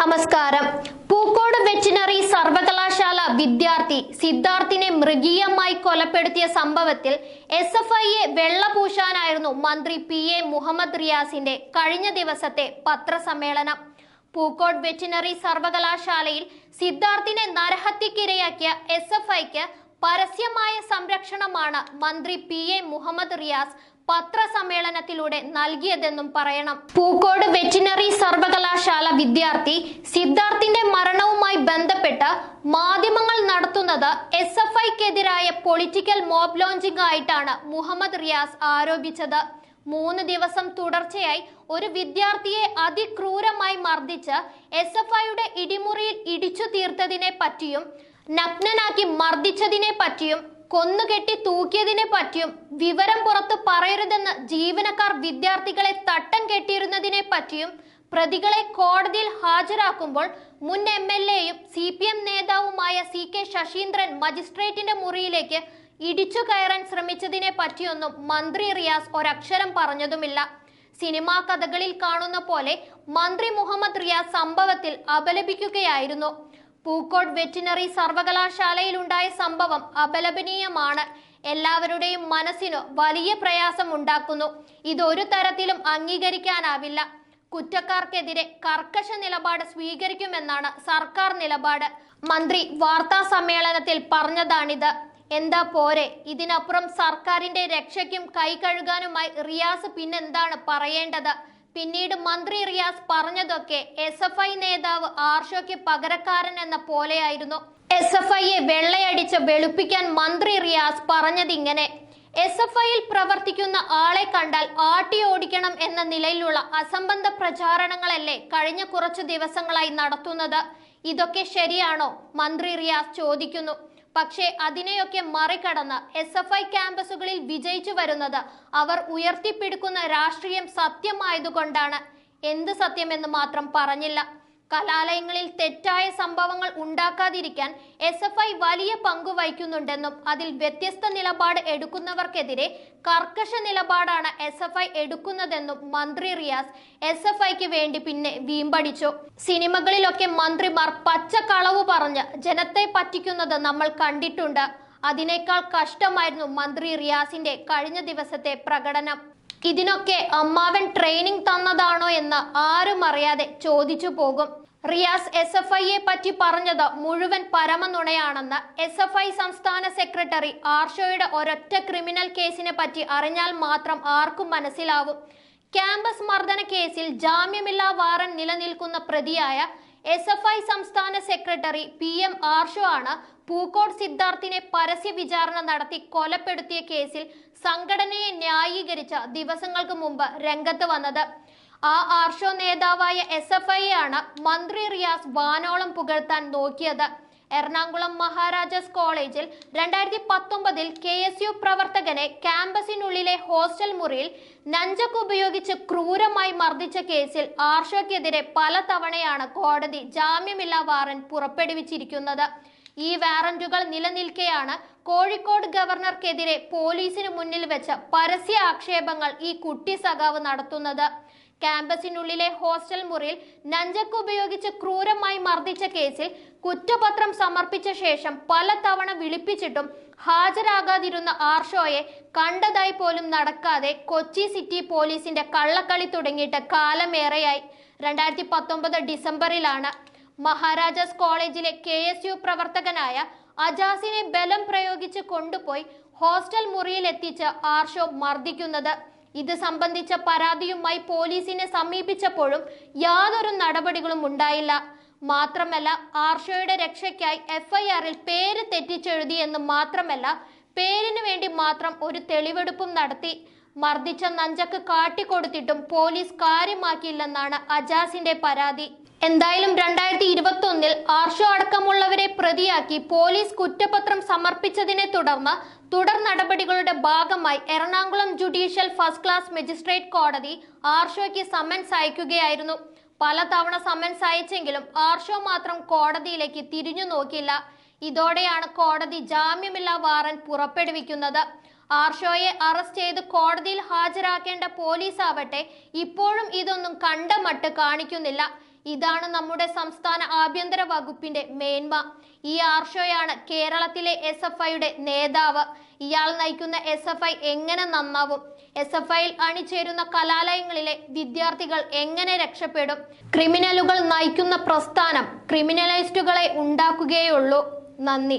നമസ്കാരം. പൂക്കോട് വെറ്റിനറി സർവകലാശാല വിദ്യാർത്ഥി സിദ്ധാർത്ഥിനെ മൃഗീയമായി കൊലപ്പെടുത്തിയ സംഭവത്തിൽ എസ് എഫ് ഐയെ വെള്ളപൂശാനായിരുന്നു മന്ത്രി പി എ മുഹമ്മദ് റിയാസിന്റെ കഴിഞ്ഞ ദിവസത്തെ പത്രസമ്മേളനം. പൂക്കോട് വെറ്റിനറി സർവകലാശാലയിൽ സിദ്ധാർത്ഥിനെ നരഹത്യക്കിരയാക്കിയ എസ് എഫ് ഐക്ക് പരസ്യമായ സംരക്ഷണമാണ് മന്ത്രി പി എ മുഹമ്മദ് റിയാസ് പത്രസമ്മേളനത്തിലൂടെ നൽകിയതെന്നും പറയണം. പൂക്കോട് വെറ്റിനറി സർവകലാശാല വിദ്യാർത്ഥി സിദ്ധാർത്ഥിന്റെ മരണവുമായി ബന്ധപ്പെട്ട് മാധ്യമങ്ങൾ നടത്തുന്നത് എസ് എഫ് ഐക്കെതിരായ പൊളിറ്റിക്കൽ മോബ് ലോഞ്ചിംഗ് ആയിട്ടാണ് മുഹമ്മദ് റിയാസ് ആരോപിച്ചത്. മൂന്ന് ദിവസം തുടർച്ചയായി ഒരു വിദ്യാർത്ഥിയെ അതിക്രൂരമായി മർദ്ദിച്ച് എസ് എഫ് ഐയുടെ ഇടിമുറിയിൽ ഇടിച്ചു തീർത്തതിനെ പറ്റിയും നഗ്നനാക്കി മർദ്ദിച്ചതിനെ പറ്റിയും കൊന്നുകെട്ടി തൂക്കിയതിനെ പറ്റിയും വിവരം പുറത്ത് പറയരുതെന്ന് ജീവനക്കാർ വിദ്യാർത്ഥികളെ തട്ടം കെട്ടിയിരുന്നതിനെ പറ്റിയും പ്രതികളെ കോടതിയിൽ ഹാജരാക്കുമ്പോൾ മുൻ എം എൽ എയും സി പി എം നേതാവുമായ സി കെ ശശീന്ദ്രൻ മജിസ്ട്രേറ്റിന്റെ മുറിയിലേക്ക് ഇടിച്ചു കയറാൻ ശ്രമിച്ചതിനെ പറ്റിയൊന്നും മന്ത്രി റിയാസ് ഒരക്ഷരം പറഞ്ഞതുമില്ല. സിനിമാ കഥകളിൽ കാണുന്ന പോലെ മന്ത്രി മുഹമ്മദ് റിയാസ് സംഭവത്തിൽ അപലപിക്കുകയായിരുന്നു. പൂക്കോട് വെറ്റിനറി സർവകലാശാലയിലുണ്ടായ സംഭവം അപലപനീയമാണ്. എല്ലാവരുടെയും മനസ്സിനു വലിയ പ്രയാസം ഉണ്ടാക്കുന്നു. ഇതൊരു തരത്തിലും അംഗീകരിക്കാനാവില്ല. കുറ്റക്കാർക്കെതിരെ കർക്കശ നിലപാട് സ്വീകരിക്കുമെന്നാണ് സർക്കാർ നിലപാട്. മന്ത്രി വാർത്താ സമ്മേളനത്തിൽ പറഞ്ഞതാണിത്. എന്താ പോരെ? ഇതിനപ്പുറം സർക്കാരിന്റെ രക്ഷയ്ക്കും കൈ കഴുകാനുമായി റിയാസ് പിന്നെന്താണ് പറയേണ്ടത്? പിന്നീട് മന്ത്രി റിയാസ് പറഞ്ഞതൊക്കെ എസ് എഫ് ഐ നേതാവ് ആർഷോയ്ക്ക് പകരക്കാരൻ എന്ന പോലെയായിരുന്നു. എസ് എഫ് ഐയെ വെള്ളയടിച്ച് വെളുപ്പിക്കാൻ മന്ത്രി റിയാസ് പറഞ്ഞതിങ്ങനെ. എസ് എഫ് ഐയിൽ പ്രവർത്തിക്കുന്ന ആളെ കണ്ടാൽ ആട്ടി ഓടിക്കണം എന്ന നിലയിലുള്ള അസംബന്ധ പ്രചാരണങ്ങളല്ലേ കഴിഞ്ഞ കുറച്ചു ദിവസങ്ങളായി നടത്തുന്നത്? ഇതൊക്കെ ശരിയാണോ? മന്ത്രി റിയാസ് ചോദിക്കുന്നു. പക്ഷേ അതിനെയൊക്കെ മറികടന്ന് എസ് എഫ് ഐ ക്യാമ്പസുകളിൽ വിജയിച്ചു വരുന്നത് അവർ ഉയർത്തിപ്പിടിക്കുന്ന രാഷ്ട്രീയം സത്യമായതുകൊണ്ടാണ്. എന്ത് സത്യമെന്ന് മാത്രം പറഞ്ഞില്ല. കലാലയങ്ങളിൽ തെറ്റായ സംഭവങ്ങൾ ഉണ്ടാക്കാതിരിക്കാൻ എസ് എഫ് ഐ വലിയ പങ്കു വഹിക്കുന്നുണ്ടെന്നും അതിൽ വ്യത്യസ്ത നിലപാട് എടുക്കുന്നവർക്കെതിരെ കർക്കശ നിലപാടാണ് എസ് എഫ് ഐ എടുക്കുന്നതെന്നും മന്ത്രി റിയാസ് എസ് എഫ് ഐക്ക് വേണ്ടി പിന്നെ വീമ്പടിച്ചു. സിനിമകളിലൊക്കെ മന്ത്രിമാർ പച്ച കളവ് പറഞ്ഞ് ജനത്തെ പറ്റിക്കുന്നത് നമ്മൾ കണ്ടിട്ടുണ്ട്. അതിനേക്കാൾ കഷ്ടമായിരുന്നു മന്ത്രി റിയാസിന്റെ കഴിഞ്ഞ ദിവസത്തെ പ്രകടനം. ഇതിനൊക്കെ അമ്മാവൻ ട്രെയിനിങ് തന്നതാണോ എന്ന് ആരും അറിയാതെ ചോദിച്ചു പോകും. റിയാസ് എസ് എഫ് ഐയെ പറ്റി പറഞ്ഞത് മുഴുവൻ പരമനുണയാണെന്ന് എസ് എഫ് ഐ സംസ്ഥാന സെക്രട്ടറി ആർഷോയുടെ ഒരൊറ്റ ക്രിമിനൽ കേസിനെ പറ്റി അറിഞ്ഞാൽ മാത്രം ആർക്കും മനസ്സിലാവും. ക്യാമ്പസ് മർദ്ദന കേസിൽ ജാമ്യമില്ലാ വാറൻ നിലനിൽക്കുന്ന പ്രതിയായ എസ് എഫ് ഐ സംസ്ഥാന സെക്രട്ടറി പി എം ആർഷോ ആണ് പൂക്കോട് സിദ്ധാർത്ഥിനെ പരസ്യ വിചാരണ നടത്തി കൊലപ്പെടുത്തിയ കേസിൽ സംഘടനയെ ന്യായീകരിച്ച ദിവസങ്ങൾക്ക് മുമ്പ് രംഗത്ത് വന്നത്. ആ ആർഷോ നേതാവായ എസ് എഫ് ഐ ആണ് മന്ത്രി റിയാസ് വാനോളം പുകഴ്ത്താൻ നോക്കിയത്. എറണാകുളം മഹാരാജാസ് കോളേജിൽ രണ്ടായിരത്തി പത്തൊമ്പതിൽ കെ എസ് യു പ്രവർത്തകനെ ക്യാമ്പസിനുള്ളിലെ ഹോസ്റ്റൽ മുറിയിൽ നഞ്ചക്ക് ഉപയോഗിച്ച് ക്രൂരമായി മർദ്ദിച്ച കേസിൽ ആർഷയ്ക്കെതിരെ പല തവണയാണ് കോടതി ജാമ്യമില്ലാ വാറന്റ് പുറപ്പെടുവിച്ചിരിക്കുന്നത്. ഈ വാറന്റുകൾ നിലനിൽക്കെയാണ് കോഴിക്കോട് ഗവർണർക്കെതിരെ പോലീസിന് മുന്നിൽ വെച്ച പരസ്യ ആക്ഷേപങ്ങൾ ഈ കുട്ടി സഖാവ് നടത്തുന്നത്. ക്യാമ്പസിനുള്ളിലെ ഹോസ്റ്റൽ മുറിയിൽ നഞ്ചക്ക് ഉപയോഗിച്ച് ക്രൂരമായി മർദ്ദിച്ച കേസിൽ കുറ്റപത്രം സമർപ്പിച്ച ശേഷം പലതവണ വിളിപ്പിച്ചിട്ടും ഹാജരാകാതിരുന്ന ആർഷോയെ കണ്ടതായി പോലും നടക്കാതെ കൊച്ചി സിറ്റി പോലീസിന്റെ കള്ളക്കളി തുടങ്ങിയിട്ട് കാലമേറെയായി. രണ്ടായിരത്തി പത്തൊമ്പത് ഡിസംബറിലാണ് മഹാരാജാസ് കോളേജിലെ കെ എസ് യു പ്രവർത്തകനായ അജാസിനെ ബലം പ്രയോഗിച്ച് കൊണ്ടുപോയി ഹോസ്റ്റൽ മുറിയിലെത്തിച്ച് ആർഷോ മർദ്ദിക്കുന്നത്. ഇത് സംബന്ധിച്ച പരാതിയുമായി പോലീസിനെ സമീപിച്ചപ്പോഴും യാതൊരു നടപടികളും ഉണ്ടായില്ല. മാത്രമല്ല ആർഷയുടെ രക്ഷയ്ക്കായി എഫ്ഐആറിൽ പേര് തെറ്റിച്ചെഴുതി എന്ന് മാത്രമല്ല പേരിന് വേണ്ടി മാത്രം ഒരു തെളിവെടുപ്പും നടത്തി. മർദ്ദിച്ച നഞ്ചക്ക് കാട്ടിക്കൊടുത്തിട്ടും പോലീസ് കാര്യമാക്കിയില്ലെന്നാണ് അജാസിന്റെ പരാതി. എന്തായാലും രണ്ടായിരത്തി ഇരുപത്തി ഒന്നിൽ ആർഷോ അടക്കമുള്ളവരെ പ്രതിയാക്കി പോലീസ് കുറ്റപത്രം സമർപ്പിച്ചതിനെ തുടർന്ന് തുടർ നടപടികളുടെ ഭാഗമായി Ernakulam judicial first class magistrate കോടതി ആർഷോയ്ക്ക് സമൻസ് അയക്കുകയായിരുന്നു. പലതവണ സമൻസ് അയച്ചെങ്കിലും ആർഷോ മാത്രം കോടതിയിലേക്ക് തിരിഞ്ഞു നോക്കില്ല ഇതോടെയാണ് കോടതി ജാമ്യമില്ലാ വാറന്റ് പുറപ്പെടുവിക്കുന്നത്. ആർഷോയെ അറസ്റ്റ് ചെയ്ത് കോടതിയിൽ ഹാജരാക്കേണ്ട പോലീസ് ആവട്ടെ ഇപ്പോഴും ഇതൊന്നും കണ്ട മട്ട് കാണിക്കുന്നില്ല. ഇതാണ് നമ്മുടെ സംസ്ഥാന ആഭ്യന്തര വകുപ്പിന്റെ മേന്മ. ഈ ആർഷോയാണ് കേരളത്തിലെ എസ് എഫ് ഐയുടെ നേതാവ്. ഇയാൾ നയിക്കുന്ന എസ് എഫ് ഐ എങ്ങനെ നന്നാവും? എസ് എഫ് ഐയിൽ അണിചേരുന്ന കലാലയങ്ങളിലെ വിദ്യാർത്ഥികൾ എങ്ങനെ രക്ഷപ്പെടും? ക്രിമിനലുകൾ നയിക്കുന്ന പ്രസ്ഥാനം ക്രിമിനലൈസ്റ്റുകളെ ഉണ്ടാക്കുകയുള്ളൂ നന്ദി.